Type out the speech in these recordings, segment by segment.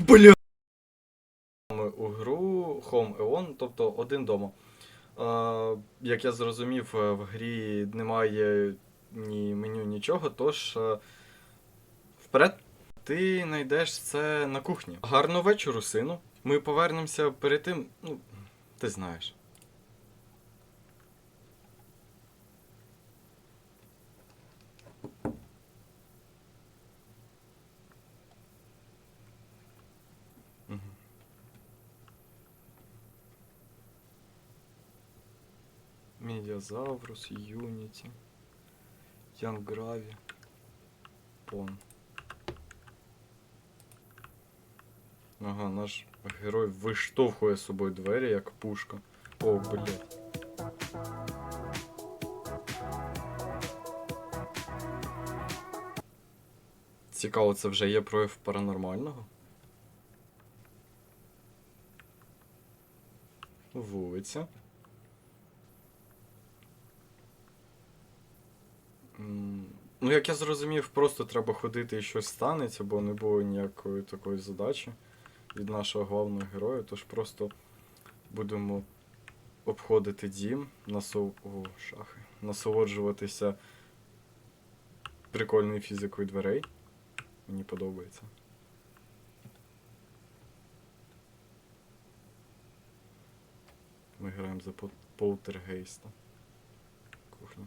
Бля. У гру Home Eon, тобто один дома. Як я зрозумів, е, в грі немає ні меню, нічого, тож е, вперед ти знайдеш це на кухні. Гарного вечору, сину. Ми повернемося перед тим, ну, ти знаєш. Медіазаврус, Юніті, Янграві, Пон. Ага, наш герой виштовхує з собою двері, як пушка. О, блядь. Цікаво, це вже є прояв паранормального? Вулиця. Ну, як я зрозумів, просто треба ходити і щось станеться, бо не було ніякої такої задачі від нашого головного героя, тож просто будемо обходити дім, насол... О, шахи. насолоджуватися прикольною фізикою дверей. Мені подобається. Ми граємо за полтергейста. Кухня.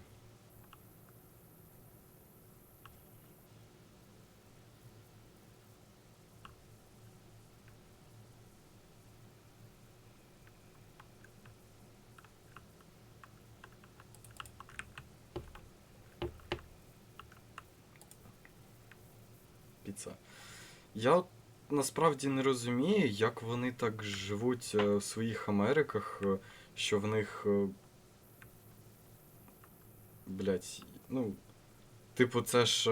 Піца. Я насправді не розумію, як вони так живуть е, в своїх Америках, е, що в них. е, Блять, ну. Типу, це ж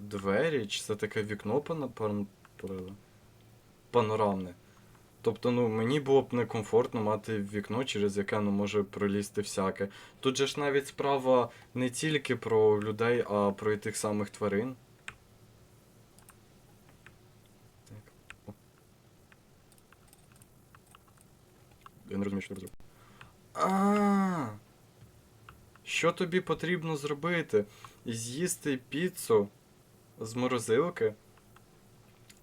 двері, чи це таке вікно пан- панорамне. Тобто, ну, мені було б некомфортно мати вікно, через яке ну, може пролізти всяке. Тут же ж навіть справа не тільки про людей, а про і тих самих тварин. Я не розумію, що треба зробити. А. Що тобі потрібно зробити? З'їсти піцу з морозилки,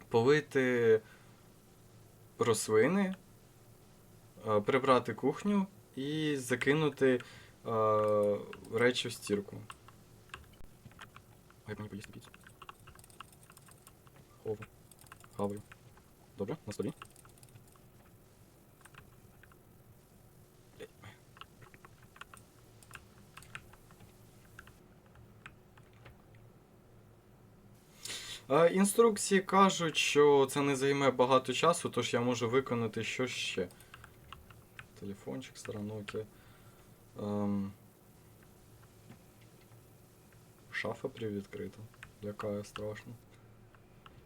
полити рослини, прибрати кухню і закинути а, речі в стірку. Як мені поїсти піцу? Хову. Хаваю. Добре, на столі. Інструкції кажуть, що це не займе багато часу, тож я можу виконати що ще. Телефончик, Nokia. Ем... Шафа привідкрита. Лякає страшно.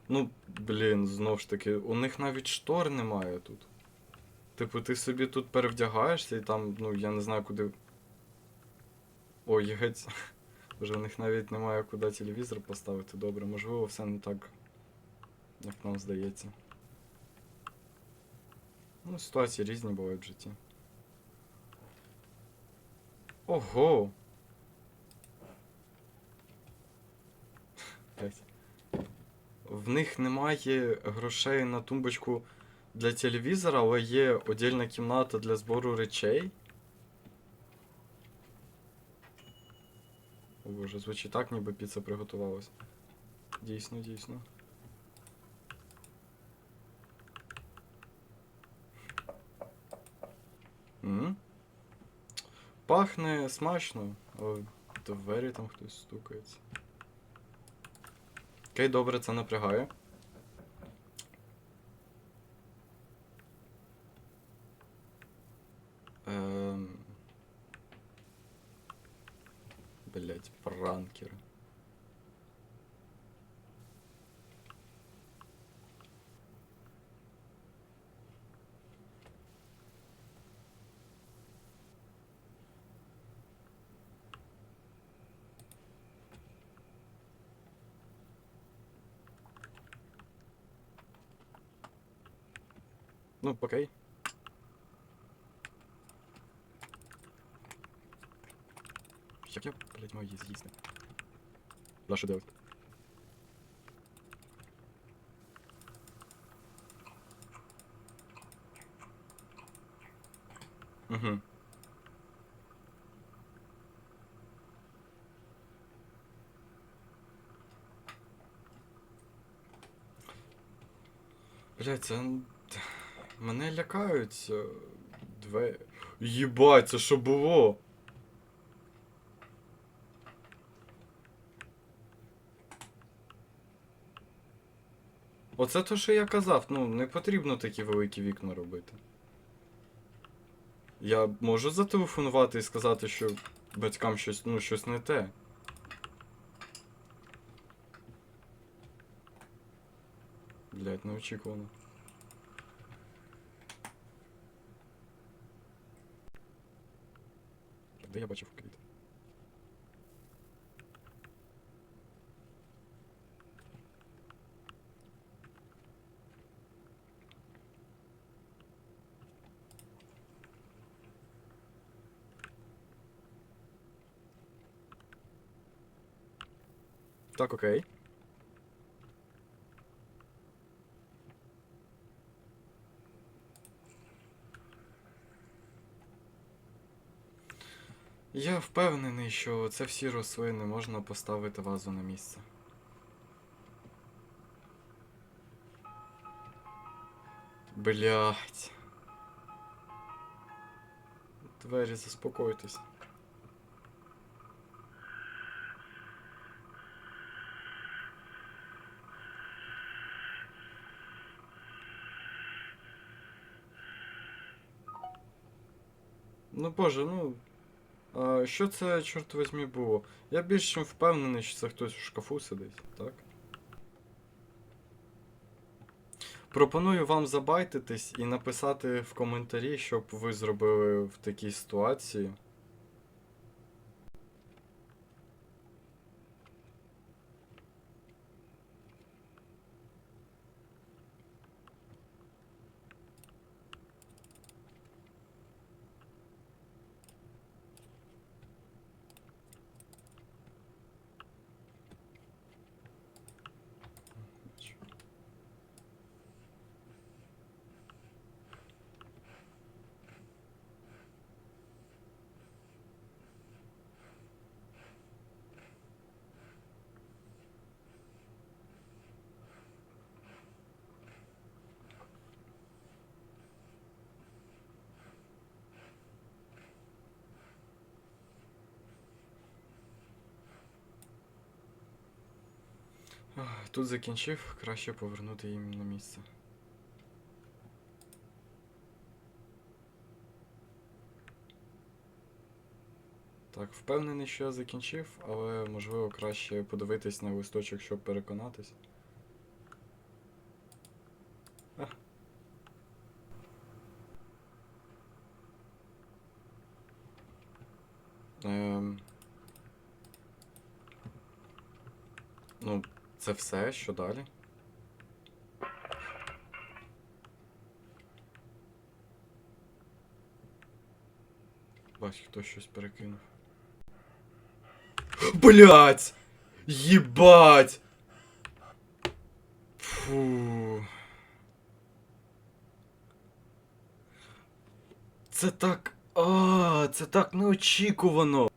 Ну, блін, знов ж таки, у них навіть штор немає тут. Типу, ти собі тут перевдягаєшся і там, ну, я не знаю, куди. Ой, геть. Вже в них навіть немає куди телевізор поставити. Добре, можливо, все не так, як нам здається. Ну, ситуації різні бувають в житті. Ого! В них немає грошей на тумбочку для телевізора, але є отдільна кімната для збору речей. О боже, звучить так, ніби піца приготувалась. Дійсно, дійсно. М? Пахне смачно, але двері там хтось стукається. Окей, добре, це напрягає. блядь, пранкеры. Ну, пока. Okay. Як я, блядь, маю її з'їсти? Що делать? Угу. Блядь, це... Мене лякають е, двері. Єбать, це що було? Оце то, що я казав, ну, не потрібно такі великі вікна робити. Я можу зателефонувати і сказати, що батькам щось, ну, щось не те. Блять, неочікувано. Де я бачив Так, окей. Я впевнений, що це всі рослини можна поставити вазу на місце. Блять. Двері, заспокойтесь. Ну боже, ну. А, що це, чорт возьмі, було? Я більш чим впевнений, що це хтось в шкафу сидить, так? Пропоную вам забайтитись і написати в коментарі, що б ви зробили в такій ситуації. Тут закінчив, краще повернути їм на місце. Так, впевнений, що я закінчив, але можливо краще подивитись на листочок, щоб переконатись. А. Ем... Ну, це все, що далі? Бач, хтось щось перекинув. Блять! Єбать! Фу. Це так. А, це так неочікувано.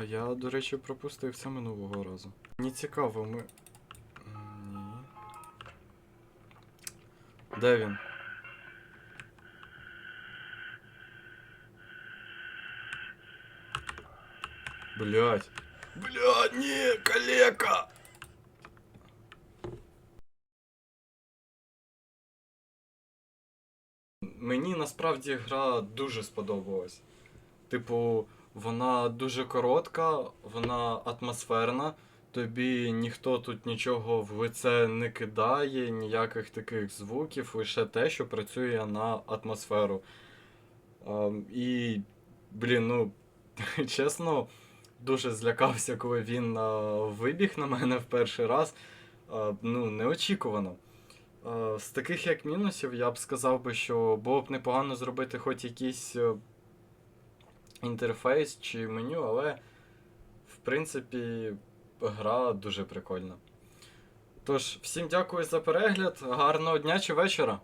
А я, до речі, пропустив це минулого разу. Мені цікаво, ми. Ні. Де він? Блять. Блять, ні, калека! Мені насправді гра дуже сподобалась. Типу, вона дуже коротка, вона атмосферна. Тобі ніхто тут нічого в лице не кидає, ніяких таких звуків, лише те, що працює на атмосферу. Ем, і, блін, ну, чесно, дуже злякався, коли він е, вибіг на мене в перший раз. А, ну, неочікувано. А, з таких як мінусів, я б сказав би, що було б непогано зробити хоч якийсь е, інтерфейс чи меню, але в принципі гра дуже прикольна. Тож, всім дякую за перегляд, гарного дня чи вечора.